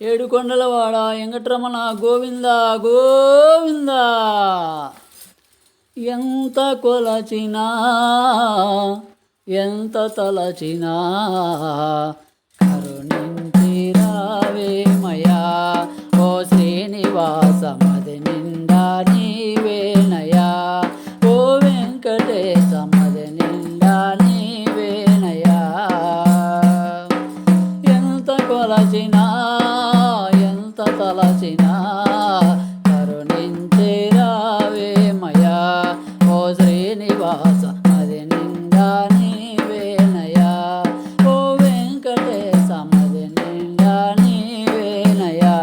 ఏడు కొండలవాడ వెంకటరమణ గోవింద గోవింద. ఎంత కొలచినా ఎంత తలచినా కరుణించి రావేమయా ఓ శ్రీనివాస మది నిండా నీవేనయా ఓ వెంకటేశ మది నిండా నీవేనయా ఎంత కొలచినా తలచినా కరుణించే రావేమయా ఓ శ్రీనివాస అది నిండా నీవేనయా ఓ వెంకటేశ మది నిండా నీవేనయా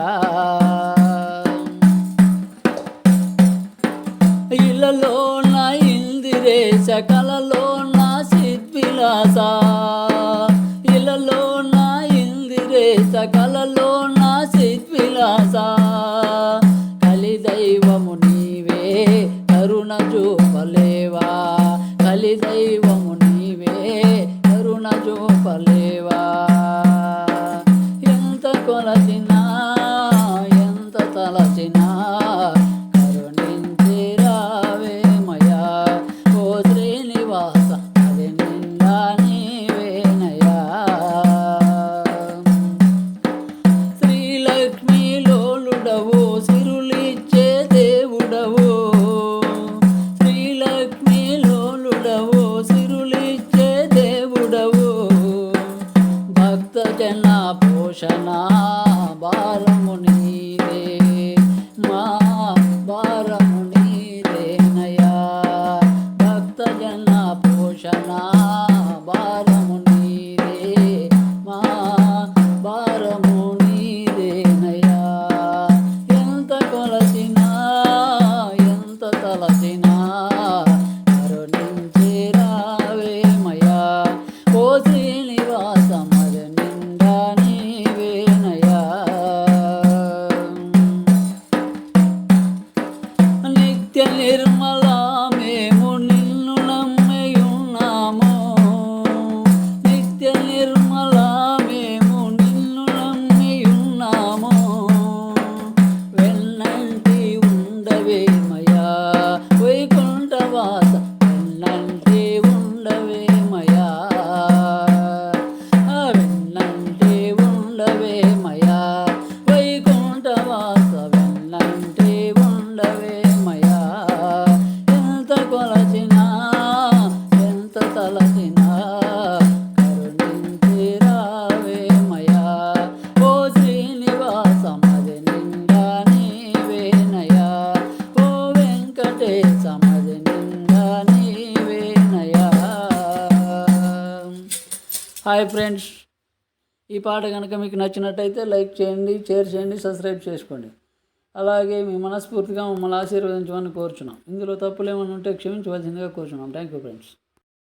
ఇళ్ళలో నా ఇందిరేశ కలలో నా సిద్విలాస ఇళ్ళలో నా ఇందిరేశ కలలో నా సిద్విలాస కలి దైవము నీవే కరుణ చూపలేవా కలి భక్తజన పోషణ భారము నీదే. మా భారము నిర్మల మేము నిన్ను నమ్మియున్నాము. నిత్య నిర్మల మేము నిన్ను నమ్మియున్నాము. వెన్నంటి ఉండవేమయా వైకుంఠవాస వెన్నంటి ఉండవేమయా వెన్నంటి ఉండవేమయా వైకుంఠవాస వెన్నంటి నీవేనయా హాయ్ ఫ్రెండ్స్ ఈ పాట కనుక మీకు నచ్చినట్టయితే లైక్ చేయండి షేర్ చేయండి సబ్స్క్రైబ్ చేసుకోండి. అలాగే మీ మనస్ఫూర్తిగా మమ్మల్ని ఆశీర్వదించమని కోరుచున్నాం. ఇందులో తప్పులు ఏమైనా ఉంటే క్షమించవలసిందిగా కోరుచున్నాం. Thank you friends.